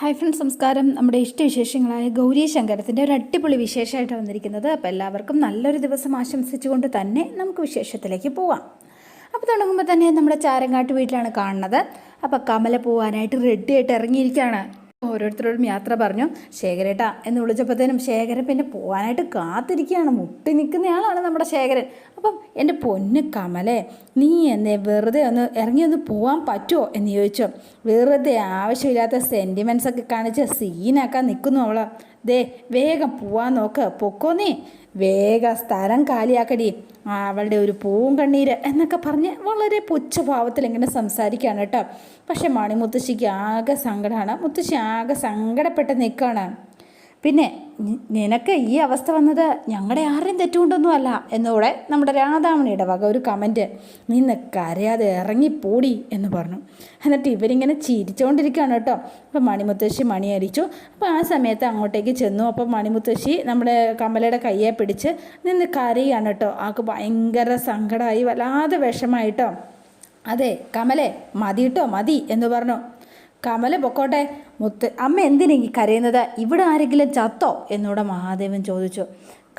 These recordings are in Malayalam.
ഹായ് ഫ്രണ്ട്സ് നമസ്കാരം. നമ്മുടെ ഇഷ്ടവിശേഷങ്ങളായ ഗൗരി ശങ്കരത്തിന്റെ ഒരു അടിപൊളി വിശേഷമായിട്ട് വന്നിരിക്കുന്നത്. അപ്പോൾ എല്ലാവർക്കും നല്ലൊരു ദിവസം ആശംസിച്ചുകൊണ്ട് തന്നെ നമുക്ക് വിശേഷത്തിലേക്ക് പോവാം. അപ്പോൾ തുടങ്ങുമ്പോൾ തന്നെ നമ്മുടെ ചാരങ്ങാട്ട് വീട്ടിലാണ് കാണുന്നത്. അപ്പോൾ കമല പോവാനായിട്ട് റെഡിയായിട്ട് ഇറങ്ങിയിരിക്കുകയാണ്. ഓരോരുത്തരോടും യാത്ര പറഞ്ഞു ശേഖരേട്ടാ എന്ന് വിളിച്ചപ്പോഴത്തേനും ശേഖരൻ പിന്നെ പോകാനായിട്ട് കാത്തിരിക്കുകയാണ്. മുട്ടി നിൽക്കുന്നയാളാണ് നമ്മുടെ ശേഖരൻ. അപ്പം എന്റെ പൊന്ന് കമലേ നീ എന്നെ വെറുതെ ഒന്ന് ഇറങ്ങി ഒന്ന് പോകാൻ പറ്റുമോ എന്ന് ചോദിച്ചു. വെറുതെ ആവശ്യമില്ലാത്ത സെന്റിമെൻസ് ഒക്കെ കാണിച്ച് സീനാക്കാൻ നിൽക്കുന്നു അവൾ. ദേ വേഗം പോവാൻ നോക്ക്. പൊക്കോ നീ? വേഗം സ്ഥലം കാലിയാക്കടി. അവളുടെ ഒരു പൂവും കണ്ണീര് എന്നൊക്കെ പറഞ്ഞ് വളരെ പുച്ഛഭാവത്തിൽ ഇങ്ങനെ സംസാരിക്കുകയാണ് കേട്ടോ. പക്ഷെ മണിമുത്തശ്ശിക്ക് ആകെ സങ്കടമാണ്. മുത്തശ്ശി ആകെ സങ്കടപ്പെട്ട് നിൽക്കുകയാണ്. പിന്നെ നിനക്ക് ഈ അവസ്ഥ വന്നത് ഞങ്ങളുടെ ആരുടെയും തെറ്റുകൊണ്ടൊന്നും അല്ല എന്നൂടെ നമ്മുടെ രാധാമണിയുടെ വക ഒരു കമന്റ് നിന്ന് കരയാതെ ഇറങ്ങിപ്പോടി എന്ന് പറഞ്ഞു. എന്നിട്ട് ഇവരിങ്ങനെ ചിരിച്ചുകൊണ്ടിരിക്കുകയാണ് കേട്ടോ. അപ്പോൾ മണിമുത്തശ്ശി മണി അടിച്ചു അപ്പോൾ ആ സമയത്ത് അങ്ങോട്ടേക്ക് ചെന്നു. അപ്പോൾ മണിമുത്തശ്ശി നമ്മുടെ കമലയുടെ കയ്യെ പിടിച്ച് നിന്ന് കരയാണ് കേട്ടോ. ആൾക്ക് ഭയങ്കര സങ്കടമായി വല്ലാതെ വിഷമായിട്ടോ അതെ കമലെ മതി മതി എന്ന് പറഞ്ഞു. കമല പൊക്കോട്ടെ. മുത്ത് അമ്മ എന്തിനാ ഈ കരയുന്നത്? ഇവിടെ ആരെങ്കിലും ചത്തോ? എന്നോട് മഹാദേവൻ ചോദിച്ചു.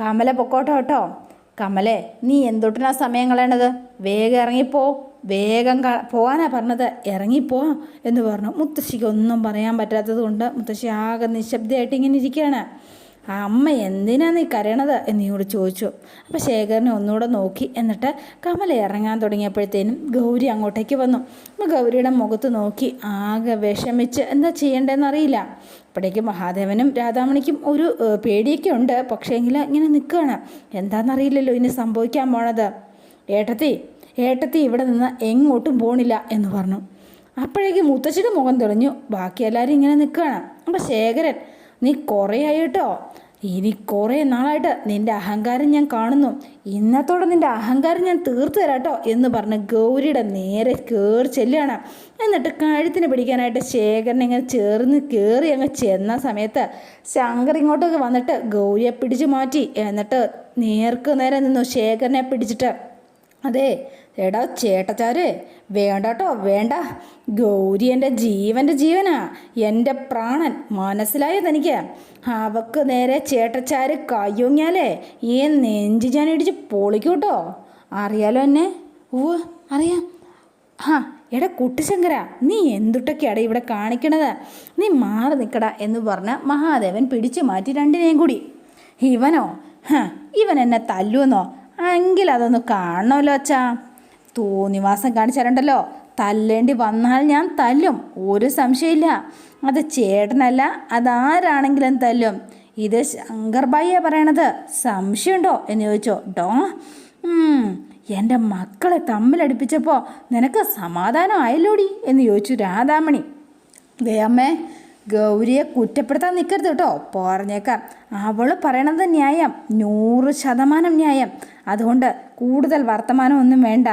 കമല പൊക്കോട്ടെ കേട്ടോ. കമലെ നീ എന്തൊട്ടിനാ സമയം കളയണത്? വേഗം ഇറങ്ങിപ്പോ. വേഗം പോകാനാ പറഞ്ഞത്. ഇറങ്ങിപ്പോ എന്ന് പറഞ്ഞു. മുത്തശ്ശിക്ക് ഒന്നും പറയാൻ പറ്റാത്തത് കൊണ്ട് മുത്തശ്ശി ആകെ നിശബ്ദമായിട്ട് ഇങ്ങനെ ഇരിക്കുകയാണ്. ആ അമ്മ എന്തിനാ നീ കരയണത് എന്നീയോട് ചോദിച്ചു. അപ്പോൾ ശേഖരനെ ഒന്നുകൂടെ നോക്കി എന്നിട്ട് കമല ഇറങ്ങാൻ തുടങ്ങിയപ്പോഴത്തേനും ഗൗരി അങ്ങോട്ടേക്ക് വന്നു. അപ്പോൾ ഗൗരിയുടെ മുഖത്ത് നോക്കി ആകെ വിഷമിച്ച് എന്താ ചെയ്യേണ്ടതെന്ന് അറിയില്ല. അപ്പോഴേക്കും മഹാദേവനും രാധാമണിക്കും ഒരു പേടിയൊക്കെ ഉണ്ട്. പക്ഷേ എങ്കിൽ ഇങ്ങനെ നിൽക്കുകയാണ് എന്താണെന്നറിയില്ലല്ലോ ഇനി സംഭവിക്കാൻ പോണത്. ഏട്ടത്തി ഏട്ടത്തി ഇവിടെ നിന്ന് എങ്ങോട്ടും പോണില്ല എന്ന് പറഞ്ഞു. അപ്പോഴേക്കും മുത്തശ്ശിയുടെ മുഖം തെളിഞ്ഞു. ബാക്കി എല്ലാവരും ഇങ്ങനെ നിൽക്കുകയാണ് അപ്പോൾ ശേഖരൻ നീ കുറേ ആയിട്ടോ? ഇനി കുറേ നാളായിട്ട് നിന്റെ അഹങ്കാരം ഞാൻ കാണുന്നു. ഇന്നത്തോടെ നിന്റെ അഹങ്കാരം ഞാൻ തീർത്തു തരാട്ടോ എന്ന് പറഞ്ഞ് ഗൗരിയുടെ നേരെ കയറി ചെല്ലുകയാണ്. എന്നിട്ട് കഴുത്തിന് പിടിക്കാനായിട്ട് ശേഖരനെ ഇങ്ങനെ ചേർന്ന് കയറി അങ്ങ് ചെന്ന സമയത്ത് ശങ്കർ ഇങ്ങോട്ടൊക്കെ വന്നിട്ട് ഗൗരിയെ പിടിച്ചു മാറ്റി. എന്നിട്ട് നേർക്ക് നേരെ നിന്നു ശേഖരനെ പിടിച്ചിട്ട് അതെ എടാ ചേട്ടച്ചാരെ വേണ്ട കേട്ടോ വേണ്ട. ഗൗരി എന്റെ ജീവന്റെ ജീവനാ. എന്റെ പ്രാണൻ മനസ്സിലായോ തനിക്ക്? അവക്ക് നേരെ ചേട്ടച്ചാര് കയ്യൊങ്ങിയാലേ ഈ നെഞ്ച് ഞാൻ ഇടിച്ച് പൊളിക്കൂട്ടോ. അറിയാലോ എന്നെ? ഓ അറിയാം. ആ എടാ കുട്ടിശങ്കര നീ എന്തുട്ടൊക്കെയാടാ ഇവിടെ കാണിക്കണത്? നീ മാറി നിൽക്കടാ എന്ന് പറഞ്ഞ മഹാദേവൻ പിടിച്ചു മാറ്റി രണ്ടിനെയും കൂടി. ഇവനോ? ഹ ഇവൻ എന്നെ തല്ലുവെന്നോ? എങ്കിൽ അതൊന്ന് കാണണമല്ലോ അച്ഛാ. തോന്നിവാസം കാണിച്ചാലുണ്ടല്ലോ തല്ലേണ്ടി വന്നാൽ ഞാൻ തല്ലും ഒരു സംശയമില്ല. അത് ചേട്ടനല്ല അതാരാണെങ്കിലും തല്ലും. ഇത് ശങ്കർബായിയാ പറയണത്. സംശയമുണ്ടോ എന്ന് ചോദിച്ചോ. ഡോ എന്റെ മക്കളെ തമ്മിലടിപ്പിച്ചപ്പോൾ നിനക്ക് സമാധാനം ആയല്ലോടി എന്ന് ചോദിച്ചു രാധാമണി. ദേ അമ്മേ ഗൗരിയെ കുറ്റപ്പെടുത്താൻ നിൽക്കരുത് കേട്ടോ. പറഞ്ഞേക്കാം. അവൾ പറയണത് ന്യായം. നൂറ് ശതമാനം ന്യായം. അതുകൊണ്ട് കൂടുതൽ വർത്തമാനമൊന്നും വേണ്ട.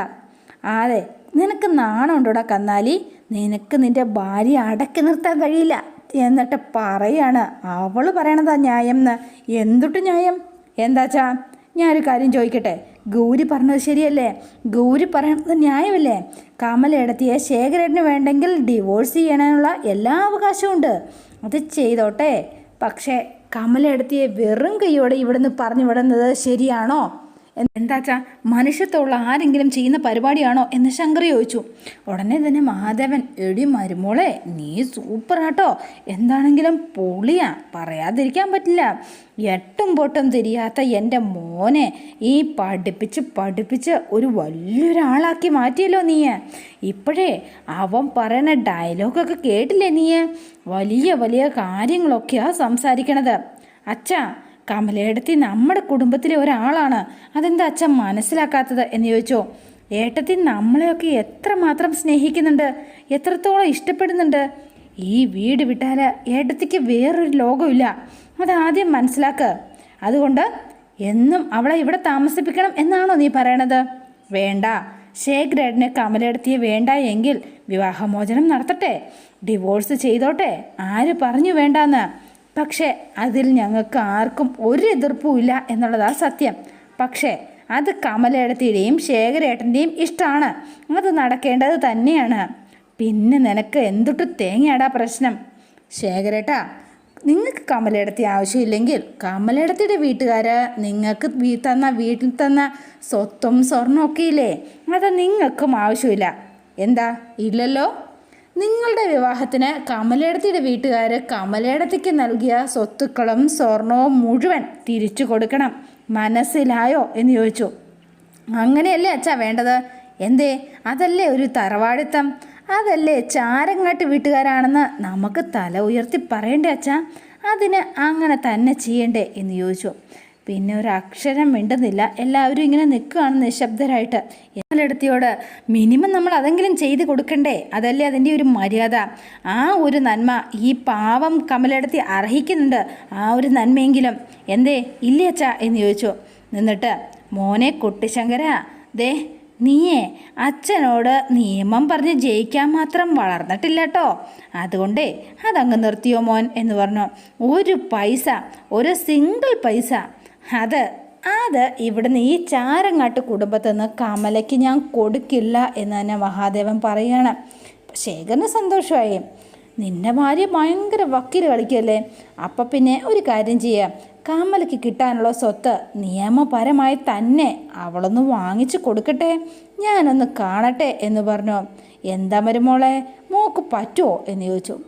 അതെ നിനക്ക് നാണമുണ്ടോടാ കന്നാലി? നിനക്ക് നിന്റെ ഭാര്യ അടക്കി നിർത്താൻ കഴിയില്ല. എന്നിട്ട് പറയാണ്. അവൾ പറയണതാ ന്യായം എന്ന് എന്തുട്ട് ന്യായം? എന്താച്ചാ? ഞാനൊരു കാര്യം ചോദിക്കട്ടെ. ഗൗരി പറഞ്ഞത് ശരിയല്ലേ? ഗൗരി പറയണത് ന്യായമല്ലേ? കമലെടുത്തിയ ശേഖരേട്ടന് വേണ്ടെങ്കിൽ ഡിവോഴ്സ് ചെയ്യാനുള്ള എല്ലാ അവകാശവും ഉണ്ട്. അത് ചെയ്തോട്ടെ. പക്ഷേ കമലയിടത്തിയെ വെറും കൈയോടെ ഇവിടുന്ന് പറഞ്ഞു വിടുന്നത് ശരിയാണോ? എന്താച്ചാ മനുഷ്യത്തുള്ള ആരെങ്കിലും ചെയ്യുന്ന പരിപാടിയാണോ എന്ന് ശങ്കർ ചോദിച്ചു. ഉടനെ തന്നെ മാധവൻ എടി മരുമോളെ നീ സൂപ്പറാട്ടോ എന്താണെങ്കിലും പൊളിയാ. പറയാതിരിക്കാൻ പറ്റില്ല. എട്ടും പൊട്ടും തിരിയാത്ത എന്റെ മോനെ ഈ പഠിപ്പിച്ച് പഠിപ്പിച്ച് ഒരു വലിയൊരാളാക്കി മാറ്റിയല്ലോ നീ ഇപ്പോഴേ അവൻ പറയണ ഡയലോഗൊക്കെ കേട്ടില്ലേ നീ വലിയ വലിയ കാര്യങ്ങളൊക്കെയാ സംസാരിക്കണത്. അച്ഛാ കമലയെടുത്തി നമ്മുടെ കുടുംബത്തിലെ ഒരാളാണ്. അതെന്താ അച്ഛൻ മനസ്സിലാക്കാത്തത് എന്ന് ചോദിച്ചോ? ഏട്ടത്തി നമ്മളെയൊക്കെ എത്രമാത്രം സ്നേഹിക്കുന്നുണ്ട്? എത്രത്തോളം ഇഷ്ടപ്പെടുന്നുണ്ട്? ഈ വീട് വിട്ടാൽ ഏട്ടത്തിക്ക് വേറൊരു ലോകമില്ല അതാദ്യം മനസ്സിലാക്കുക അതുകൊണ്ട് എന്നും അവളെ ഇവിടെ താമസിപ്പിക്കണം എന്നാണോ നീ പറയണത്? വേണ്ട. ശേഖരേട്ടനെ കമലെടുത്തിയെ വേണ്ട എങ്കിൽ വിവാഹമോചനം നടത്തട്ടെ. ഡിവോഴ്സ് ചെയ്തോട്ടെ. ആര് പറഞ്ഞു വേണ്ടാന്ന്? പക്ഷേ അതിൽ ഞങ്ങൾക്ക് ആർക്കും ഒരു എതിർപ്പുമില്ല എന്നുള്ളതാണ് സത്യം. പക്ഷേ അത് കമലേടത്തിയുടെയും ശേഖരേട്ടന്റെയും ഇഷ്ടമാണ്. അത് നടക്കേണ്ടത് തന്നെയാണ്. പിന്നെ നിനക്ക് എന്തുട്ട് തേങ്ങയാടാ പ്രശ്നം? ശേഖരേട്ടാ നിങ്ങൾക്ക് കമലേടത്തി ആവശ്യമില്ലെങ്കിൽ കമലയിടത്തിയുടെ വീട്ടുകാർ നിങ്ങൾക്ക് തന്ന വീട്ടിൽ തന്ന സ്വത്തും സ്വർണമൊക്കെ ഇല്ലേ അത് നിങ്ങൾക്കും ആവശ്യമില്ല. എന്താ? ഇല്ലല്ലോ? നിങ്ങളുടെ വിവാഹത്തിന് കമലയിടത്തിയുടെ വീട്ടുകാർ കമലേടത്തിക്ക് നൽകിയ സ്വത്തുക്കളും സ്വർണവും മുഴുവൻ തിരിച്ചു കൊടുക്കണം. മനസ്സിലായോ? എന്ന് ചോദിച്ചു. അങ്ങനെയല്ലേ അച്ഛ വേണ്ടത്? എന്തേ? അതല്ലേ ഒരു തറവാടിത്തം? അതല്ലേ ചാരങ്ങാട്ട് വീട്ടുകാരാണെന്ന് നമുക്ക് തല ഉയർത്തി പറയണ്ടേ അച്ഛ? അതിന് അങ്ങനെ തന്നെ ചെയ്യണ്ടേ? എന്ന് ചോദിച്ചു. പിന്നെ ഒരു അക്ഷരം മിണ്ടുന്നില്ല. എല്ലാവരും ഇങ്ങനെ നിൽക്കുകയാണ് നിശബ്ദരായിട്ട്. എന്നാലെടുത്തിയോട് മിനിമം നമ്മൾ അതെങ്കിലും ചെയ്ത് കൊടുക്കണ്ടേ? അതല്ലേ അതിന്റെ ഒരു മര്യാദ. ആ ഒരു നന്മ ഈ പാവം കമലെടുത്തി അർഹിക്കുന്നുണ്ട്. ആ ഒരു നന്മയെങ്കിലും. എന്തേ? ഇല്ലേ അച്ഛാ? എന്ന് ചോദിച്ചു. എന്നിട്ട് മോനെ കുട്ടിശങ്കര ദേ നീയേ അച്ഛനോട് നിയമം പറഞ്ഞ് ജയിക്കാൻ മാത്രം വളർന്നിട്ടില്ല കേട്ടോ അതുകൊണ്ടേ അതങ്ങ് നിർത്തിയോ മോൻ? എന്ന് പറഞ്ഞു. ഒരു പൈസ ഒരു സിംഗിൾ പൈസ. അത് അത് ഇവിടുന്ന് ഈ ചാരങ്ങാട്ട് കുടുംബത്തിൽ നിന്ന് കമലയ്ക്ക് ഞാൻ കൊടുക്കില്ല എന്ന് തന്നെ മഹാദേവൻ പറയുകയാണ് ശേഖരന് സന്തോഷമായി. നിന്റെ ഭാര്യ ഭയങ്കര വക്കീൽ കളിക്കല്ലേ? അപ്പം പിന്നെ ഒരു കാര്യം ചെയ്യാം. കമലയ്ക്ക് കിട്ടാനുള്ള സ്വത്ത് നിയമപരമായി തന്നെ അവളൊന്ന് വാങ്ങിച്ചു കൊടുക്കട്ടെ? ഞാനൊന്ന് കാണട്ടെ എന്ന് പറഞ്ഞു. എന്താ മരുമോളെ മോക്ക് പറ്റുമോ എന്ന് ചോദിച്ചു.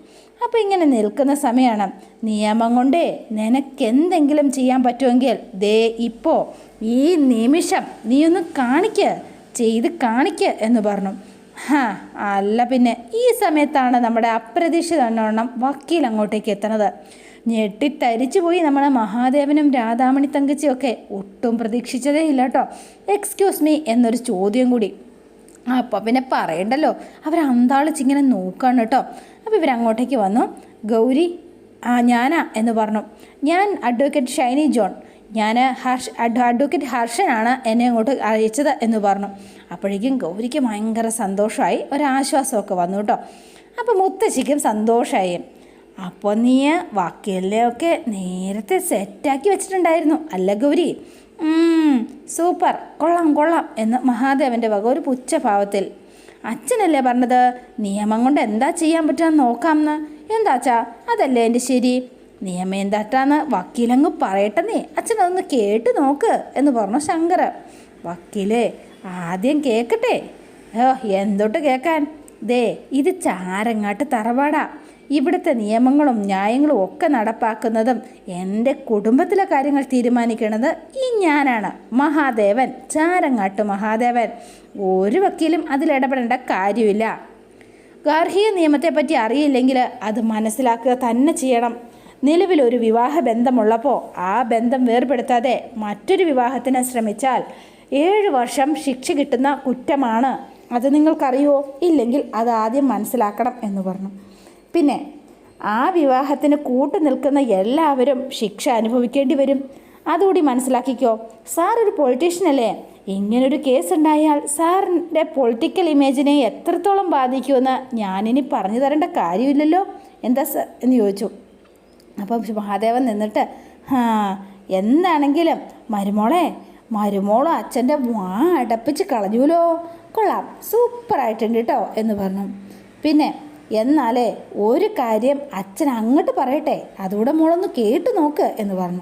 അപ്പോൾ ഇങ്ങനെ നിൽക്കുന്ന സമയമാണ് നിയമം കൊണ്ടേ നിനക്കെന്തെങ്കിലും ചെയ്യാൻ പറ്റുമെങ്കിൽ ദേ ഇപ്പോൾ ഈ നിമിഷം നീ ഒന്ന് കാണിക്ക ചെയ്ത് കാണിക്ക എന്ന് പറഞ്ഞു. ഹാ അല്ല പിന്നെ ഈ സമയത്താണ് നമ്മുടെ അപ്രതീക്ഷിത അപ്രതീക്ഷിതവണ്ണം വക്കീൽ അങ്ങോട്ടേക്ക് എത്തുന്നത്. ഞെട്ടിത്തരിച്ചു പോയി നമ്മുടെ മഹാദേവനും രാധാമണി തങ്കച്ചിയൊക്കെ ഒട്ടും പ്രതീക്ഷിച്ചതേ ഇല്ല കേട്ടോ. എക്സ്ക്യൂസ് മീ എന്നൊരു ചോദ്യം കൂടി. അപ്പോൾ പിന്നെ പറയണ്ടല്ലോ. അവർ അന്താളിച്ചിങ്ങനെ നോക്കുകയാണ് കേട്ടോ അപ്പോൾ ഇവരങ്ങോട്ടേക്ക് വന്നു. ഗൗരി ആ ഞാനാ എന്ന് പറഞ്ഞു. ഞാൻ അഡ്വക്കേറ്റ് ഷൈനി ജോൺ. ഞാൻ ഹർഷ് അഡ്വ അഡ്വക്കേറ്റ് ഹർഷനാണ് എന്നെ അങ്ങോട്ട് അയച്ചത് എന്ന് പറഞ്ഞു. അപ്പോഴേക്കും ഗൗരിക്ക് ഭയങ്കര സന്തോഷമായി ഒരാശ്വാസമൊക്കെ വന്നു കേട്ടോ അപ്പോൾ മുത്തശ്ശിക്കും സന്തോഷമായി അപ്പോൾ നീ ഒക്കെ നേരത്തെ സെറ്റാക്കി വെച്ചിട്ടുണ്ടായിരുന്നു. അല്ല ഗൗരി? സൂപ്പർ. കൊള്ളാം കൊള്ളാം എന്ന് മഹാദേവന്റെ വക ഒരു പുച്ഛഭാവത്തിൽ. അച്ഛനല്ലേ പറഞ്ഞത്? നിയമം കൊണ്ട് എന്താ ചെയ്യാൻ പറ്റുക നോക്കാമെന്ന് എന്താച്ചാ അതല്ലേ എന്റെ ശരി. നിയമം എന്താട്ടാന്ന് വക്കീലങ്ങ് പറയട്ടെ നീ അച്ഛനതൊന്ന് കേട്ട് നോക്ക് എന്ന് പറഞ്ഞു ശങ്കർ. വക്കീലേ ആദ്യം കേൾക്കട്ടെ ഓ എന്തൊട്ട് കേൾക്കാൻ ദേ ഇത് ചാരങ്ങാട്ട് തറവാടാ. ഇവിടുത്തെ നിയമങ്ങളും ന്യായങ്ങളും ഒക്കെ നടപ്പാക്കുന്നതും എന്റെ കുടുംബത്തിലെ കാര്യങ്ങൾ തീരുമാനിക്കുന്നത് ഈ ഞാനാണ്. മഹാദേവൻ ചാരങ്ങാട്ട് മഹാദേവൻ. ഒരു വക്കീലും അതിലിടപെടേണ്ട കാര്യമില്ല. ഗാർഹിക നിയമത്തെപ്പറ്റി അറിയില്ലെങ്കിൽ അത് മനസ്സിലാക്കുക തന്നെ ചെയ്യണം. നിലവിലൊരു വിവാഹ ബന്ധമുള്ളപ്പോൾ ആ ബന്ധം വേർപെടുത്താതെ മറ്റൊരു വിവാഹത്തിന് ശ്രമിച്ചാൽ ഏഴ് വർഷം ശിക്ഷ കിട്ടുന്ന കുറ്റമാണ്. അത് നിങ്ങൾക്കറിയോ? ഇല്ലെങ്കിൽ അത് ആദ്യം മനസ്സിലാക്കണം എന്ന് പറഞ്ഞു. പിന്നെ ആ വിവാഹത്തിന് കൂട്ടു നിൽക്കുന്ന എല്ലാവരും ശിക്ഷ അനുഭവിക്കേണ്ടി വരും. അതുകൂടി മനസ്സിലാക്കിക്കോ സാർ ഒരു പൊളിറ്റീഷ്യനല്ലേ ഇങ്ങനൊരു കേസ് ഉണ്ടായാൽ സാറിന്റെ പൊളിറ്റിക്കൽ ഇമേജിനെ എത്രത്തോളം ബാധിക്കുമെന്ന് ഞാനിനി പറഞ്ഞു തരേണ്ട കാര്യമില്ലല്ലോ. എന്താ സർ എന്ന് ചോദിച്ചു. അപ്പം മഹാദേവൻ നിന്നിട്ട് എന്താണെങ്കിലും മരുമോളെ മരുമോളും അച്ഛന്റെ വാ അടപ്പിച്ച് കളഞ്ഞൂലോ കൊള്ളാം സൂപ്പറായിട്ടുണ്ട് കേട്ടോ എന്ന് പറഞ്ഞു. പിന്നെ എന്നാലേ ഒരു കാര്യം അച്ഛൻ അങ്ങോട്ട് പറയട്ടെ അതുകൂടെ മോളൊന്ന് കേട്ടു നോക്ക് എന്ന് പറഞ്ഞു.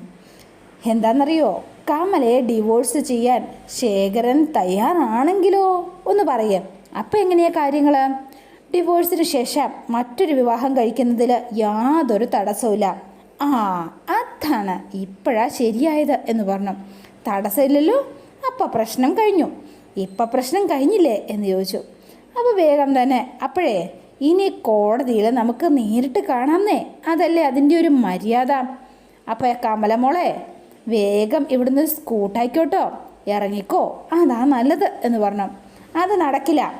എന്താണെന്നറിയോ കമലയെ ഡിവോഴ്സ് ചെയ്യാൻ ശേഖരൻ തയ്യാറാണെങ്കിലോ ഒന്ന് പറയാം. അപ്പം എങ്ങനെയാ കാര്യങ്ങൾ ഡിവോഴ്സിന് ശേഷം മറ്റൊരു വിവാഹം കഴിക്കുന്നതിൽ യാതൊരു തടസ്സവും ആ അതാണ് ഇപ്പോഴാ ശരിയായത് എന്ന് പറഞ്ഞു. തടസ്സമില്ലല്ലോ? അപ്പം പ്രശ്നം കഴിഞ്ഞു. ഇപ്പം പ്രശ്നം കഴിഞ്ഞില്ലേ എന്ന് ചോദിച്ചു. അപ്പോൾ വേഗം തന്നെ അപ്പോഴേ ഇനി കോടതിയിൽ നമുക്ക് നേരിട്ട് കാണാമെന്നേ. അതല്ലേ അതിന്റെ ഒരു മര്യാദ. അപ്പോൾ കമലമോളെ വേഗം ഇവിടുന്ന് സ്കൂട്ടായിക്കോട്ടോ ഇറങ്ങിക്കോ. അതാ നല്ലത് എന്ന് പറഞ്ഞു. അത് നടക്കില്ല.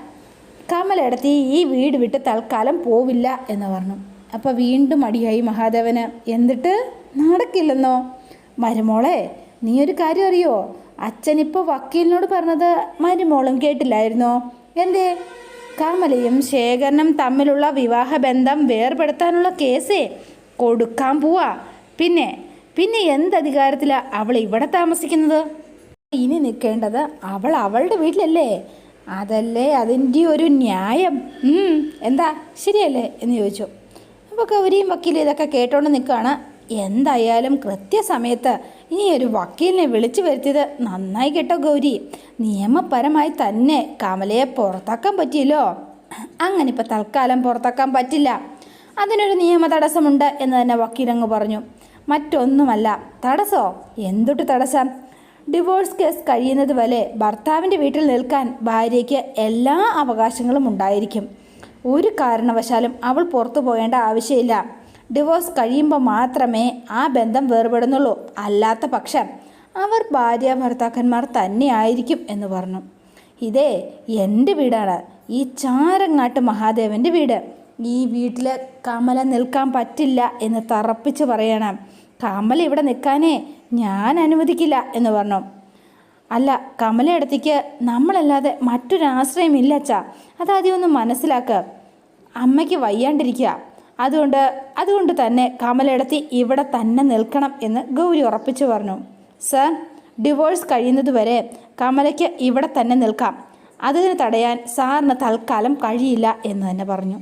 കമലെടുത്തി ഈ വീട് വിട്ട് തൽക്കാലം പോവില്ല എന്ന് പറഞ്ഞു. അപ്പോൾ വീണ്ടും അടിയായി മഹാദേവന്. എന്നിട്ട് നടക്കില്ലെന്നോ? മരുമോളെ നീ ഒരു കാര്യം അറിയോ? അച്ഛനിപ്പോൾ വക്കീലിനോട് പറഞ്ഞത് മരുമോളും കേട്ടില്ലായിരുന്നോ? എന്തേ? കമലയും ശേഖരനും തമ്മിലുള്ള വിവാഹബന്ധം വേർപെടുത്താനുള്ള കേസ് കൊടുക്കാൻ പോവാ. പിന്നെ പിന്നെ എന്തധികാരത്തിലാണ് അവൾ ഇവിടെ താമസിക്കുന്നത്? ഇനി നിൽക്കേണ്ടത് അവൾ അവളുടെ വീട്ടിലല്ലേ? അതല്ലേ അതിന്റെ ഒരു ന്യായം. എന്താ? ശരിയല്ലേ? എന്ന് ചോദിച്ചു. അപ്പോൾ ഗൗരിയും വക്കീലും ഇതൊക്കെ കേട്ടോണ്ട് നിൽക്കുകയാണ് എന്തായാലും കൃത്യസമയത്ത് ഇനി ഒരു വക്കീലിനെ വിളിച്ചു വരുത്തിയത് നന്നായി കേട്ടോ ഗൗരി. നിയമപരമായി തന്നെ കമലയെ പുറത്താക്കാൻ പറ്റിയല്ലോ. അങ്ങനെ ഇപ്പോൾ തൽക്കാലം പുറത്താക്കാൻ പറ്റില്ല. അതിനൊരു നിയമ തടസ്സമുണ്ട് എന്ന് തന്നെ വക്കീലങ്ങ് പറഞ്ഞു. മറ്റൊന്നുമല്ല തടസ്സോ? എന്തൊട്ട് തടസ്സം? ഡിവോഴ്സ് കേസ് കഴിയുന്നത് വരെ ഭർത്താവിന്റെ വീട്ടിൽ നിൽക്കാൻ ഭാര്യയ്ക്ക് എല്ലാ അവകാശങ്ങളും ഉണ്ടായിരിക്കും. ഒരു കാരണവശാലും അവൾ പുറത്തു പോകേണ്ട ആവശ്യമില്ല. ഡിവോഴ്സ് കഴിയുമ്പോൾ മാത്രമേ ആ ബന്ധം വേർപെടുന്നുള്ളൂ. അല്ലാത്ത പക്ഷം അവർ ഭാര്യ ഭർത്താക്കന്മാർ തന്നെയായിരിക്കും എന്ന് പറഞ്ഞു. ഇതേ എന്റെ വീടാണ്. ഈ ചാരങ്ങാട്ട് മഹാദേവന്റെ വീട്. ഈ വീട്ടിൽ കമല നിൽക്കാൻ പറ്റില്ല എന്ന് തറപ്പിച്ച് പറയണം. കമല ഇവിടെ നിൽക്കാനേ ഞാൻ അനുവദിക്കില്ല എന്ന് പറഞ്ഞു. അല്ല കമലയിടത്തേക്ക് നമ്മളല്ലാതെ മറ്റൊരാശ്രയമില്ല അച്ഛാ. അതാദ്യം ഒന്ന് മനസ്സിലാക്കുക അമ്മയ്ക്ക് വയ്യാണ്ടിരിക്കുക. അതുകൊണ്ട് അതുകൊണ്ട് തന്നെ കമലെടുത്തി ഇവിടെ തന്നെ നിൽക്കണം എന്ന് ഗൗരി ഉറപ്പിച്ചു പറഞ്ഞു. സർ ഡിവോഴ്സ് കഴിയുന്നതുവരെ കമലയ്ക്ക് ഇവിടെ തന്നെ നിൽക്കാം. അതിന് തടയാൻ സാറിന് തൽക്കാലം കഴിയില്ല എന്ന് തന്നെ പറഞ്ഞു.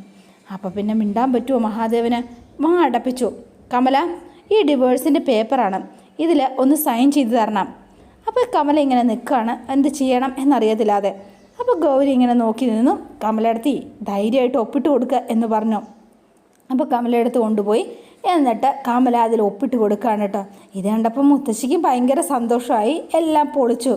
അപ്പോൾ പിന്നെ മിണ്ടാൻ പറ്റുമോ മഹാദേവന്? വാ അടപ്പിച്ചു. കമല ഈ ഡിവോഴ്സിന്റെ പേപ്പറാണ്. ഇതിൽ ഒന്ന് സൈൻ ചെയ്ത് തരണം. അപ്പോൾ കമല ഇങ്ങനെ നിൽക്കുകയാണ്. എന്ത് ചെയ്യണം എന്നറിയത്തില്ലാതെ. അപ്പോൾ ഗൗരി ഇങ്ങനെ നോക്കി നിന്നു. കമലടുത്തി ധൈര്യമായിട്ട് ഒപ്പിട്ട് കൊടുക്കുക എന്ന് പറഞ്ഞു. അപ്പോൾ കമലയെടുത്ത് കൊണ്ടുപോയി. എന്നിട്ട് കമല അതിൽ ഒപ്പിട്ട് കൊടുക്കുകയാണ് കേട്ടോ. ഇത് കണ്ടപ്പോൾ മുത്തശ്ശിക്കും ഭയങ്കര സന്തോഷമായി. എല്ലാം പൊളിച്ചു.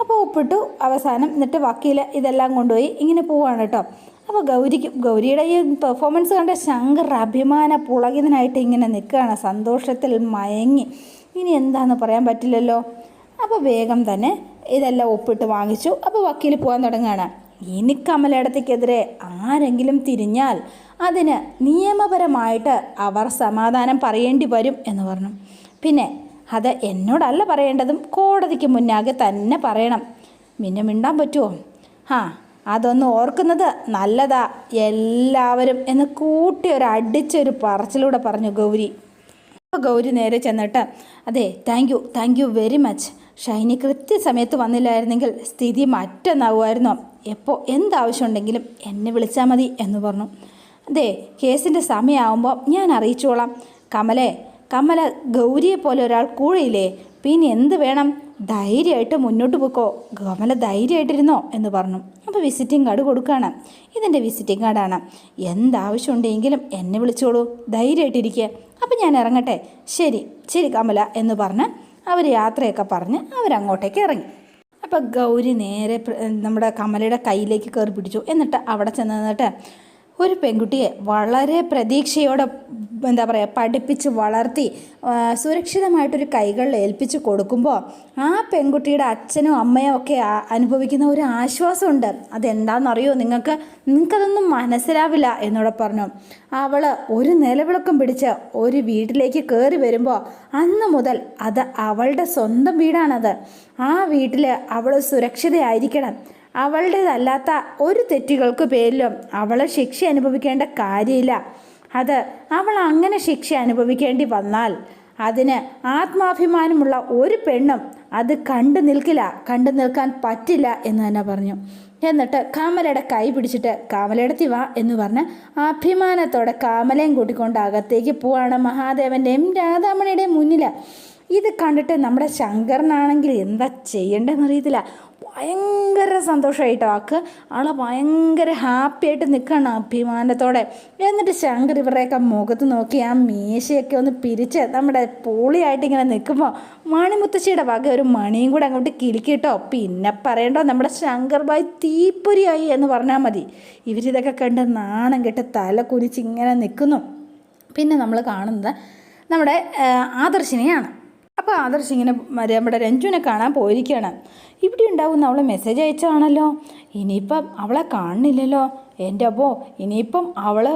അപ്പോൾ ഒപ്പിട്ടു. അവസാനം എന്നിട്ട് വക്കീൽ ഇതെല്ലാം കൊണ്ടുപോയി ഇങ്ങനെ പോവാണ് കേട്ടോ. അപ്പോൾ ഗൗരിക്കും ഗൗരിയുടെ ഈ പെർഫോമൻസ് കണ്ട ശങ്കർ അഭിമാന പുളകിതനായിട്ട് ഇങ്ങനെ നിൽക്കുകയാണ്. സന്തോഷത്തിൽ മയങ്ങി. ഇനി എന്താണെന്ന് പറയാൻ പറ്റില്ലല്ലോ. അപ്പോൾ വേഗം തന്നെ ഇതെല്ലാം ഒപ്പിട്ട് വാങ്ങിച്ചു. അപ്പോൾ വക്കീൽ പോകാൻ തുടങ്ങുകയാണ്. ഇനി കമലേടത്തേക്കെതിരെ ആരെങ്കിലും തിരിഞ്ഞാൽ അതിന് നിയമപരമായിട്ട് അവർ സമാധാനം പറയേണ്ടി വരും എന്ന് പറഞ്ഞു. പിന്നെ അത് എന്നോടല്ല പറയേണ്ടതും കോടതിക്ക് മുന്നാകെ തന്നെ പറയണം. പിന്നെ മിണ്ടാൻ പറ്റുമോ ആ അതൊന്ന് ഓർക്കുന്നത് നല്ലതാ എല്ലാവരും എന്ന് കൂട്ടി ഒരു അടിച്ചൊരു പറച്ചിലൂടെ പറഞ്ഞു ഗൗരി. ഗൗരി നേരെ ചെന്നിട്ട് അതെ thank you thank you very much Shiny കൃത്യസമയത്ത് വന്നില്ലായിരുന്നെങ്കിൽ സ്ഥിതി മറ്റൊന്നാവുമായിരുന്നോ? എപ്പോൾ എന്താവശ്യമുണ്ടെങ്കിലും എന്നെ വിളിച്ചാൽ മതി എന്ന് പറഞ്ഞു. അതെ കേസിന്റെ സമയമാകുമ്പോൾ ഞാൻ അറിയിച്ചോളാം. കമലെ കമല ഗൗരിയെ പോലെ ഒരാൾ കൂടെയില്ലേ? പിന്നെ എന്ത് വേണം? ധൈര്യമായിട്ട് മുന്നോട്ട് പോക്കോ? കമല ധൈര്യമായിട്ടിരുന്നോ? എന്ന് പറഞ്ഞു. അപ്പോൾ വിസിറ്റിംഗ് കാർഡ് കൊടുക്കുകയാണ് ഇതെന്റെ വിസിറ്റിംഗ് കാർഡാണ്. എന്താവശ്യമുണ്ടെങ്കിലും എന്നെ വിളിച്ചോളൂ. ധൈര്യമായിട്ടിരിക്കുക അപ്പം ഞാൻ ഇറങ്ങട്ടെ. ശരി ശരി കമല എന്ന് പറഞ്ഞ് അവർ യാത്രയൊക്കെ പറഞ്ഞ് അവരങ്ങോട്ടേക്ക് ഇറങ്ങി. അപ്പോൾ ഗൗരി നേരെ നമ്മുടെ കമലയുടെ കയ്യിലേക്ക് കയറി പിടിച്ചു. എന്നിട്ട് അവിടെ ചെന്ന് നിന്നിട്ട് ഒരു പെൺകുട്ടിയെ വളരെ പ്രതീക്ഷയോടെ എന്താ പറയുക പഠിപ്പിച്ച് വളർത്തി സുരക്ഷിതമായിട്ടൊരു കൈകളിൽ ഏൽപ്പിച്ച് കൊടുക്കുമ്പോൾ ആ പെൺകുട്ടിയുടെ അച്ഛനും അമ്മയും ഒക്കെ അനുഭവിക്കുന്ന ഒരു ആശ്വാസമുണ്ട്. അതെന്താണെന്നറിയോ നിങ്ങൾക്ക് നിങ്ങൾക്കതൊന്നും മനസ്സിലാവില്ല എന്നോട് പറഞ്ഞു. അവൾ ഒരു നിലവിളക്കം പിടിച്ച് ഒരു വീട്ടിലേക്ക് കയറി വരുമ്പോൾ അന്ന് മുതൽ അത് അവളുടെ സ്വന്തം വീടാണത്. ആ വീട്ടിൽ അവൾ സുരക്ഷിതയായിരിക്കണം. അവളുടേതല്ലാത്ത ഒരു തെറ്റുകൾക്ക് പേരിലും അവളെ ശിക്ഷ അനുഭവിക്കേണ്ട കാര്യമില്ല. അത് അവൾ അങ്ങനെ ശിക്ഷ അനുഭവിക്കേണ്ടി വന്നാൽ അതിന് ആത്മാഭിമാനമുള്ള ഒരു പെണ്ണും അത് കണ്ടു നിൽക്കില്ല കണ്ടു നിൽക്കാൻ പറ്റില്ല എന്ന് തന്നെ പറഞ്ഞു. എന്നിട്ട് കാമലയുടെ കൈ പിടിച്ചിട്ട് കാമലയെടുത്തി വാ എന്ന് പറഞ്ഞ് അഭിമാനത്തോടെ കാമലയും കൂട്ടിക്കൊണ്ട് അകത്തേക്ക് പോവാണ് മഹാദേവന്റെയും രാധാമണിയുടെയും മുന്നിൽ ഇത് കണ്ടിട്ട് നമ്മുടെ ശങ്കരനാണെങ്കിൽ എന്താ ചെയ്യേണ്ടതെന്ന് അറിയത്തില്ല. ഭയങ്കര സന്തോഷമായിട്ട് ആക്ക് ആളെ ഭയങ്കര ഹാപ്പി ആയിട്ട് നിൽക്കുകയാണ് അഭിമാനത്തോടെ. എന്നിട്ട് ശങ്കർ ഇവരുടെയൊക്കെ മുഖത്ത് നോക്കി ആ മീശയൊക്കെ ഒന്ന് പിരിച്ച് നമ്മുടെ പോളിയായിട്ട് ഇങ്ങനെ നിൽക്കുമ്പോൾ മണിമുത്തശ്ശിയുടെ വക ഒരു മണിയും കൂടെ അങ്ങോട്ട് കിലുക്കിയിട്ടോ പിന്നെ പറയണ്ടോ നമ്മുടെ ശങ്കർ ബായ് തീപ്പൊരിയായി എന്ന് പറഞ്ഞാൽ മതി. ഇവരിതൊക്കെ കണ്ട് നാണം കെട്ട് തല കുനിച്ച് ഇങ്ങനെ നിൽക്കുന്നു പിന്നെ നമ്മൾ കാണുന്നത് നമ്മുടെ ആദർശിനെയാണ്. അപ്പോൾ ആദർശ് ഇങ്ങനെ നമ്മുടെ രഞ്ജുവിനെ കാണാൻ പോയിരിക്കുകയാണ്. ഇവിടെ ഉണ്ടാവുന്ന അവളെ മെസ്സേജ് അയച്ചതാണല്ലോ ഇനിയിപ്പം അവളെ കാണുന്നില്ലല്ലോ. എന്റെ അമ്മോ ഇനിയിപ്പം അവൾ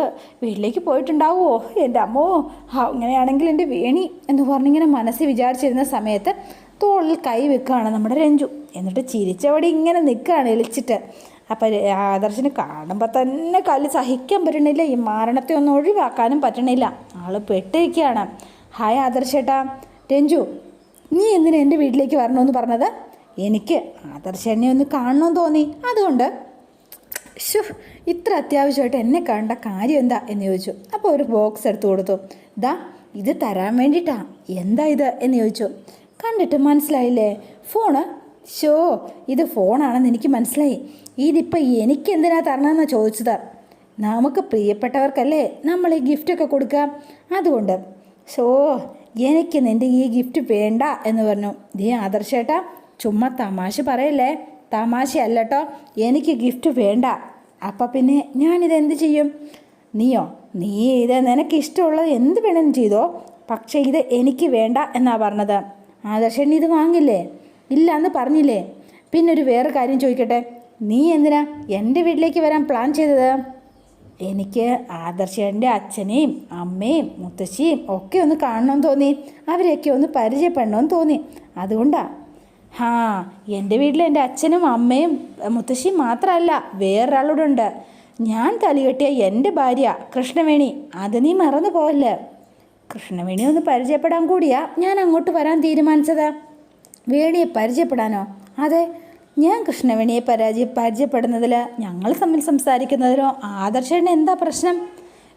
വീട്ടിലേക്ക് പോയിട്ടുണ്ടാവുമോ എന്റെ അമ്മോ അങ്ങനെയാണെങ്കിൽ എന്റെ വേണി എന്ന് പറഞ്ഞിങ്ങനെ മനസ്സിൽ വിചാരിച്ചിരുന്ന സമയത്ത് തോളിൽ കൈ വെക്കുകയാണ് നമ്മുടെ രഞ്ജു. എന്നിട്ട് ചിരിച്ചവടി ഇങ്ങനെ നിൽക്കുകയാണ് എളിച്ചിട്ട് അപ്പം ആദർശിന് കാണുമ്പോൾ തന്നെ കല്ല് സഹിക്കാൻ പറ്റണില്ല. ഈ മാരണത്തെ ഒന്നും ഒഴിവാക്കാനും പറ്റണില്ല. ആൾ പെട്ടിരിക്കുകയാണ്. ഹായ് ആദർശേട്ടാ. രഞ്ജു നീ എന്തിനാ എന്റെ വീട്ടിലേക്ക് വരണമെന്ന് പറഞ്ഞത്? എനിക്ക് ആദർശനെ ഒന്ന് കാണണമെന്ന് തോന്നി. അതുകൊണ്ട്? ഷു ഇത്ര അത്യാവശ്യമായിട്ട് എന്നെ കണ്ട കാര്യം എന്താ എന്ന് ചോദിച്ചു. അപ്പോൾ ഒരു ബോക്സ് എടുത്തു കൊടുത്തു. ദാ ഇത് തരാൻ വേണ്ടിയിട്ടാ. എന്താ ഇത് എന്ന് ചോദിച്ചു. കണ്ടിട്ട് മനസ്സിലായില്ലേ? ഫോണ്? ഷോ ഇത് ഫോണാണെന്ന് എനിക്ക് മനസ്സിലായി. ഇതിപ്പോൾ എനിക്ക് എന്തിനാ തരണമെന്നാണ് ചോദിച്ചത്? നമുക്ക് പ്രിയപ്പെട്ടവർക്കല്ലേ നമ്മൾ ഈ ഗിഫ്റ്റൊക്കെ കൊടുക്കുക. അതുകൊണ്ട് ഷോ എനിക്ക് നിന്റെ ഈ ഗിഫ്റ്റ് വേണ്ട എന്ന് പറഞ്ഞു. നീ ആദർശേട്ടാ ചുമ്മാ തമാശ പറയല്ലേ? തമാശയല്ല കേട്ടോ എനിക്ക് ഗിഫ്റ്റ് വേണ്ട. അപ്പം പിന്നെ ഞാനിത് എന്ത് ചെയ്യും? നീയോ നീ ഇത് നിനക്ക് ഇഷ്ടമുള്ളത് എന്ത് വേണമെങ്കിലും ചെയ്തോ. പക്ഷേ ഇത് എനിക്ക് വേണ്ട എന്നാ പറഞ്ഞത്. ആദർശൻ ഇത് വാങ്ങില്ലേ? ഇല്ല എന്ന് പറഞ്ഞില്ലേ? പിന്നെ ഒരു വേറെ കാര്യം ചോദിക്കട്ടെ. നീ എന്തിനാ എന്റെ വീട്ടിലേക്ക് വരാൻ പ്ലാൻ ചെയ്തത്? എനിക്ക് ആദർശന്റെ അച്ഛനെയും അമ്മയും മുത്തശ്ശിയും ഒക്കെ ഒന്ന് കാണണമെന്ന് തോന്നി. അവരെയൊക്കെ ഒന്ന് പരിചയപ്പെടണമെന്ന് തോന്നി. അതുകൊണ്ടാ. ഹാ എന്റെ വീട്ടിൽ എന്റെ അച്ഛനും അമ്മയും മുത്തശ്ശിയും മാത്രമല്ല വേറൊരാളോടുണ്ട്. ഞാൻ തലികെട്ടിയ എന്റെ ഭാര്യ കൃഷ്ണവേണി. അത് നീ മറന്നു പോകല്ലേ കൃഷ്ണവേണി ഒന്ന് പരിചയപ്പെടാൻ കൂടിയാ ഞാൻ അങ്ങോട്ട് വരാൻ തീരുമാനിച്ചത്. വേണിയെ പരിചയപ്പെടാനോ? അതെ ഞാൻ കൃഷ്ണവേണിയെ പരാജയ പരിചയപ്പെടുന്നതിൽ ഞങ്ങൾ തമ്മിൽ സംസാരിക്കുന്നതിലോ ആദർശന് എന്താ പ്രശ്നം?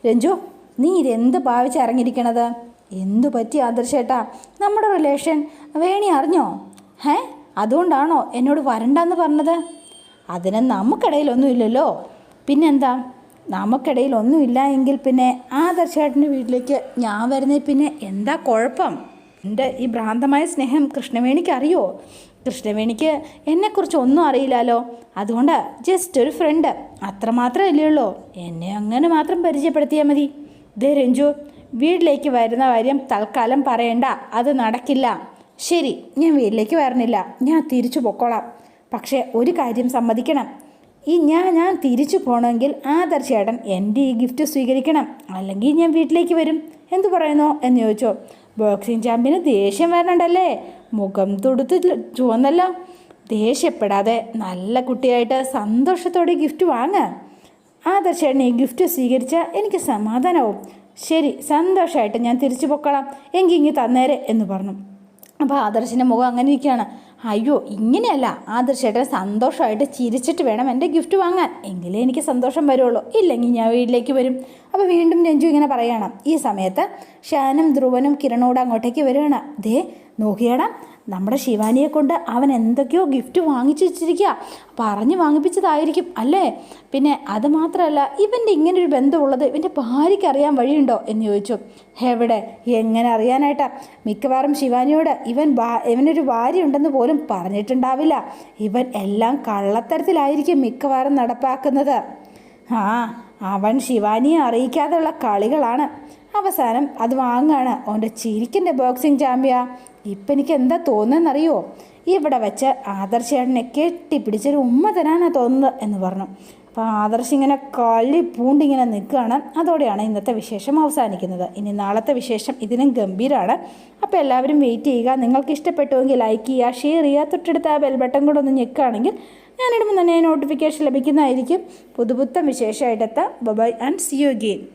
രഞ്ജു നീ ഇതെന്ത് ഭാവിച്ച് ഇറങ്ങിയിരിക്കണത് എന്തു പറ്റി ആദർശേട്ടാ? നമ്മുടെ റിലേഷൻ വേണി അറിഞ്ഞോ? ഹേ അതുകൊണ്ടാണോ എന്നോട് വരണ്ടെന്ന് പറഞ്ഞത്? അതിന് നമുക്കിടയിലൊന്നുമില്ലല്ലോ. പിന്നെന്താ? നമുക്കിടയിൽ ഒന്നുമില്ല എങ്കിൽ പിന്നെ ആദർശേട്ടന്റെ വീട്ടിലേക്ക് ഞാൻ വരുന്നതിൽ പിന്നെ എന്താ കുഴപ്പം? എന്റെ ഈ ഭ്രാന്തമായ സ്നേഹം കൃഷ്ണവേണിക്ക് അറിയോ? കൃഷ്ണവേണിക്ക് എന്നെക്കുറിച്ച് ഒന്നും അറിയില്ലല്ലോ അതുകൊണ്ട് ജസ്റ്റ് ഒരു ഫ്രണ്ട് അത്രമാത്രം അല്ലേ എന്നെ അങ്ങനെ മാത്രം പരിചയപ്പെടുത്തിയാൽ മതി. ദേ രഞ്ജു വീട്ടിലേക്ക് വരുന്ന കാര്യം തൽക്കാലം പറയണ്ട. അത് നടക്കില്ല. ശരി ഞാൻ വീട്ടിലേക്ക് വരണില്ല. ഞാൻ തിരിച്ചു പൊക്കോളാം. പക്ഷേ ഒരു കാര്യം സമ്മതിക്കണം. ഈ ഞാൻ ഞാൻ തിരിച്ചു പോകണമെങ്കിൽ ആദർശേട്ടൻ എന്റെ ഈ ഗിഫ്റ്റ് സ്വീകരിക്കണം. അല്ലെങ്കിൽ ഞാൻ വീട്ടിലേക്ക് വരും. എന്തു പറയുന്നു? എന്ന് ചോദിച്ചോ. ബോക്സിംഗ് ചാമ്പ്യന് ദേഷ്യം വരണണ്ടല്ലേ മുഖം തൊടുത്ത് ചുവന്നല്ലോ ദേഷ്യപ്പെടാതെ നല്ല കുട്ടിയായിട്ട് സന്തോഷത്തോടെ ഗിഫ്റ്റ് വാങ്ങ. ആദർശേട്ടൻ ഗിഫ്റ്റ് സ്വീകരിച്ചാൽ എനിക്ക് സമാധാനവും. ശരി സന്തോഷമായിട്ട് ഞാൻ തിരിച്ചു പൊക്കോളാം. എങ്കിൽ ഇങ്ങി തന്നേരെ എന്ന് പറഞ്ഞു. അപ്പോൾ ആദർശിന്റെ മുഖം അങ്ങനെ ഇരിക്കുകയാണ്. അയ്യോ ഇങ്ങനെയല്ല. ആദർശേട്ടൻ സന്തോഷമായിട്ട് ചിരിച്ചിട്ട് വേണം എന്റെ ഗിഫ്റ്റ് വാങ്ങാൻ. എങ്കിലേ എനിക്ക് സന്തോഷം വരുള്ളൂ. ഇല്ലെങ്കിൽ ഞാൻ വീട്ടിലേക്ക് വരും. അപ്പോൾ വീണ്ടും രഞ്ജു ഇങ്ങനെ പറയുകയാണ് ഈ സമയത്ത് ഷാനും ധ്രുവനും കിരണോട് അങ്ങോട്ടേക്ക് വരികയാണ്. ദേ നോക്കിയടാ നമ്മുടെ ശിവാനിയെ കൊണ്ട് അവൻ എന്തൊക്കെയോ ഗിഫ്റ്റ് വാങ്ങിച്ചു വെച്ചിരിക്കുക പറഞ്ഞ് വാങ്ങിപ്പിച്ചതായിരിക്കും അല്ലേ? പിന്നെ അത് മാത്രമല്ല ഇവന്റെ ഇങ്ങനൊരു ബന്ധമുള്ളത് ഇവന്റെ ഭാര്യയ്ക്ക് അറിയാൻ വഴിയുണ്ടോ എന്ന് ചോദിച്ചു. എവിടെ? എങ്ങനെ അറിയാനായിട്ടാ? മിക്കവാറും ശിവാനിയോട് ഇവൻ ഇവനൊരു ഭാര്യ ഉണ്ടെന്ന് പോലും പറഞ്ഞിട്ടുണ്ടാവില്ല. ഇവൻ എല്ലാം കള്ളത്തരത്തിലായിരിക്കും മിക്കവാറും നടപ്പാക്കുന്നത്. ആ അവൻ ശിവാനിയെ അറിയിക്കാതെയുള്ള കളികളാണ്. അവസാനം അത് വാങ്ങാണ്. അവന്റെ ചിരിക്കിന്റെ ബോക്സിംഗ് ചാമ്പ്യ ഇപ്പം എനിക്ക് എന്താ തോന്നുന്നറിയോ ഇവിടെ വെച്ച് ആദർശേട്ടനെ കെട്ടിപ്പിടിച്ചൊരു ഉമ്മ തരാനാണ് തോന്നുന്നത് എന്ന് പറഞ്ഞു. അപ്പോൾ ആദർശ് ഇങ്ങനെ കളി പൂണ്ടിങ്ങനെ നിൽക്കുകയാണ്. അതോടെയാണ് ഇന്നത്തെ വിശേഷം അവസാനിക്കുന്നത്. ഇനി നാളത്തെ വിശേഷം ഇതിനും ഗംഭീരമാണ് അപ്പോൾ എല്ലാവരും വെയിറ്റ് ചെയ്യുക. നിങ്ങൾക്ക് ഇഷ്ടപ്പെട്ടുവെങ്കിൽ ലൈക്ക് ചെയ്യുക ഷെയർ ചെയ്യുക. തൊട്ടടുത്ത ആ ബെൽ ബട്ടൺ കൂടെ ഒന്ന് ഞെക്കുകയാണെങ്കിൽ ഞാനിടുമ്പോൾ തന്നെ നോട്ടിഫിക്കേഷൻ ലഭിക്കുന്നതായിരിക്കും. പുതുപുത്തം വിശേഷമായിട്ടെത്താം bye and see you again